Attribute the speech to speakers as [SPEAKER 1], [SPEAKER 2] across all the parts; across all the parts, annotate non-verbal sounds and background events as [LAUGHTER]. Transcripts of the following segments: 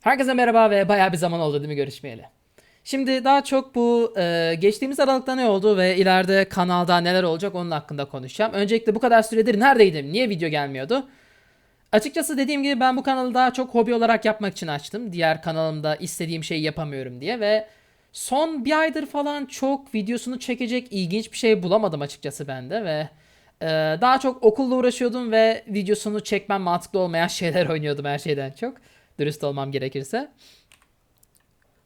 [SPEAKER 1] Herkese merhaba ve bayağı bir zaman oldu değil mi görüşmeyeli? Şimdi daha çok bu e, geçtiğimiz aralıkta ne oldu ve ileride kanalda neler olacak onun hakkında konuşacağım. Öncelikle bu kadar süredir neredeydim? Niye video gelmiyordu? Açıkçası dediğim gibi ben bu kanalı daha çok hobi olarak yapmak için açtım. Diğer kanalımda istediğim şeyi yapamıyorum diye ve son bir aydır falan çok videosunu çekecek ilginç bir şey bulamadım açıkçası ben de ve e, daha çok okulla uğraşıyordum ve videosunu çekmem mantıklı olmayan [LAUGHS] şeyler oynuyordum her şeyden çok. Dürüst olmam gerekirse.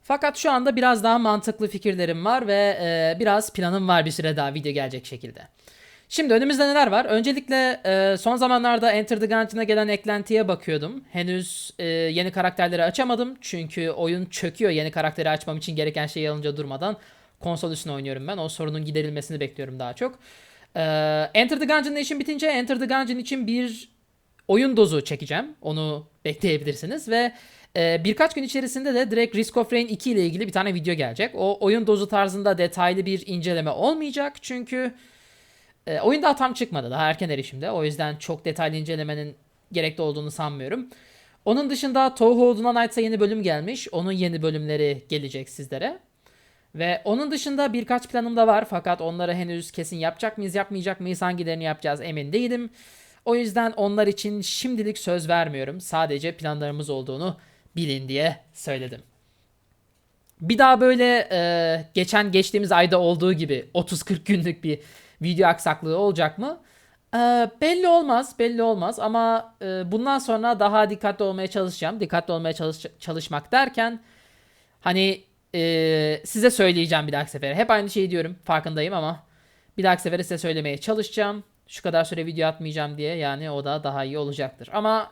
[SPEAKER 1] Fakat şu anda biraz daha mantıklı fikirlerim var ve e, biraz planım var bir süre daha video gelecek şekilde. Şimdi önümüzde neler var? Öncelikle e, son zamanlarda Enter the Gungeon'a gelen eklentiye bakıyordum. Henüz e, yeni karakterleri açamadım. Çünkü oyun çöküyor yeni karakteri açmam için gereken şeyi alınca durmadan. Konsol üstüne oynuyorum ben. O sorunun giderilmesini bekliyorum daha çok. E, Enter the Gungeon'la işim bitince Enter the Gungeon için bir oyun dozu çekeceğim. Onu bekleyebilirsiniz ve e, birkaç gün içerisinde de direkt Risk of Rain 2 ile ilgili bir tane video gelecek. O oyun dozu tarzında detaylı bir inceleme olmayacak çünkü e, oyun daha tam çıkmadı. Daha erken erişimde. O yüzden çok detaylı incelemenin gerekli olduğunu sanmıyorum. Onun dışında Toho Luna Nights'a yeni bölüm gelmiş. Onun yeni bölümleri gelecek sizlere. Ve onun dışında birkaç planım da var fakat onları henüz kesin yapacak mıyız yapmayacak mıyız hangilerini yapacağız emin değilim. O yüzden onlar için şimdilik söz vermiyorum. Sadece planlarımız olduğunu bilin diye söyledim. Bir daha böyle e, geçen geçtiğimiz ayda olduğu gibi 30-40 günlük bir video aksaklığı olacak mı? E, belli olmaz, belli olmaz ama e, bundan sonra daha dikkatli olmaya çalışacağım. Dikkatli olmaya çalış çalışmak derken hani e, size söyleyeceğim bir dahaki sefere. Hep aynı şeyi diyorum, farkındayım ama bir dahaki sefere size söylemeye çalışacağım. Şu kadar süre video atmayacağım diye yani o da daha iyi olacaktır. Ama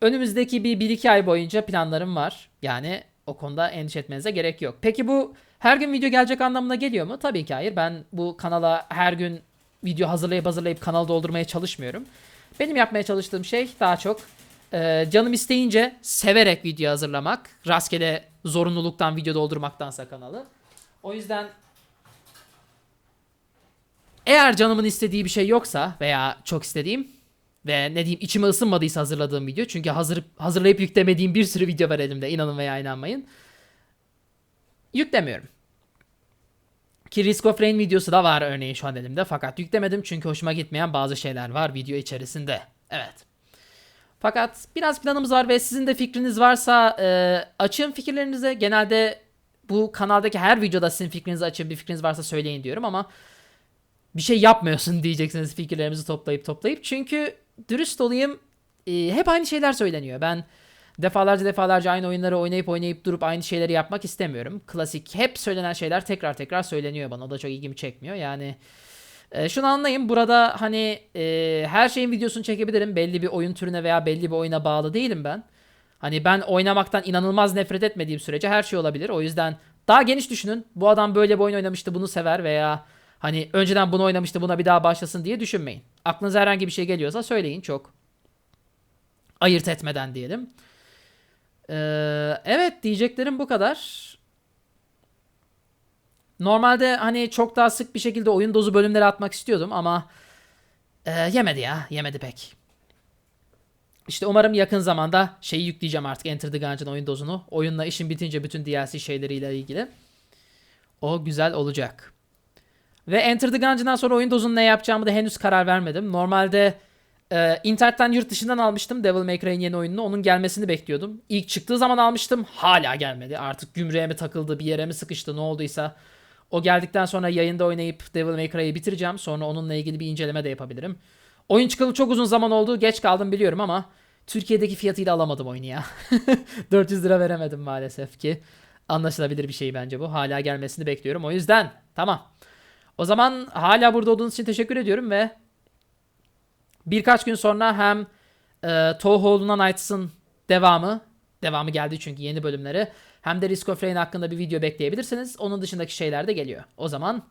[SPEAKER 1] önümüzdeki bir 1-2 ay boyunca planlarım var. Yani o konuda endişe etmenize gerek yok. Peki bu her gün video gelecek anlamına geliyor mu? Tabii ki hayır. Ben bu kanala her gün video hazırlayıp hazırlayıp kanalı doldurmaya çalışmıyorum. Benim yapmaya çalıştığım şey daha çok e, canım isteyince severek video hazırlamak. Rastgele zorunluluktan video doldurmaktansa kanalı. O yüzden eğer canımın istediği bir şey yoksa veya çok istediğim ve ne diyeyim içime ısınmadıysa hazırladığım video çünkü hazır, hazırlayıp yüklemediğim bir sürü video var elimde inanın veya inanmayın. Yüklemiyorum. Ki Risk of Rain videosu da var örneğin şu an elimde fakat yüklemedim çünkü hoşuma gitmeyen bazı şeyler var video içerisinde. Evet. Fakat biraz planımız var ve sizin de fikriniz varsa e, açın fikirlerinizi. Genelde bu kanaldaki her videoda sizin fikrinizi açın bir fikriniz varsa söyleyin diyorum ama bir şey yapmıyorsun [LAUGHS] diyeceksiniz fikirlerimizi toplayıp toplayıp. Çünkü dürüst olayım e, hep aynı şeyler söyleniyor. Ben defalarca defalarca aynı oyunları oynayıp oynayıp durup aynı şeyleri yapmak istemiyorum. Klasik hep söylenen şeyler tekrar tekrar söyleniyor bana. O da çok ilgimi çekmiyor. Yani e, şunu anlayın burada hani e, her şeyin videosunu çekebilirim. Belli bir oyun türüne veya belli bir oyuna bağlı değilim ben. Hani ben oynamaktan inanılmaz nefret etmediğim sürece her şey olabilir. O yüzden daha geniş düşünün. Bu adam böyle bir oyun oynamıştı bunu sever veya Hani önceden bunu oynamıştı buna bir daha başlasın diye düşünmeyin. Aklınıza herhangi bir şey geliyorsa söyleyin çok. Ayırt etmeden diyelim. Ee, evet diyeceklerim bu kadar. Normalde hani çok daha sık bir şekilde oyun dozu bölümleri atmak istiyordum ama e, yemedi ya. Yemedi pek. İşte umarım yakın zamanda şeyi yükleyeceğim artık Enter the Gungeon oyun dozunu. Oyunla işin bitince bütün DLC şeyleriyle ilgili. O güzel olacak. Ve Enter the Gungeon'dan sonra oyun dozunu ne yapacağımı da henüz karar vermedim. Normalde e, internetten yurt dışından almıştım Devil May Cry'in yeni oyununu. Onun gelmesini bekliyordum. İlk çıktığı zaman almıştım. Hala gelmedi. Artık gümrüğe mi takıldı, bir yere mi sıkıştı, ne olduysa. O geldikten sonra yayında oynayıp Devil May Cry'ı bitireceğim. Sonra onunla ilgili bir inceleme de yapabilirim. Oyun çıkalı çok uzun zaman oldu. Geç kaldım biliyorum ama Türkiye'deki fiyatıyla alamadım oyunu ya. [LAUGHS] 400 lira veremedim maalesef ki. Anlaşılabilir bir şey bence bu. Hala gelmesini bekliyorum. O yüzden tamam. O zaman hala burada olduğunuz için teşekkür ediyorum ve birkaç gün sonra hem e, Toho Luna Knights'ın devamı, devamı geldi çünkü yeni bölümleri hem de Risk of Rain hakkında bir video bekleyebilirsiniz. Onun dışındaki şeyler de geliyor. O zaman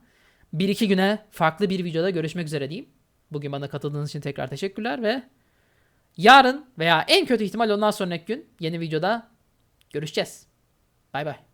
[SPEAKER 1] 1-2 güne farklı bir videoda görüşmek üzere diyeyim. Bugün bana katıldığınız için tekrar teşekkürler ve yarın veya en kötü ihtimal ondan sonraki gün yeni videoda görüşeceğiz. Bay bay.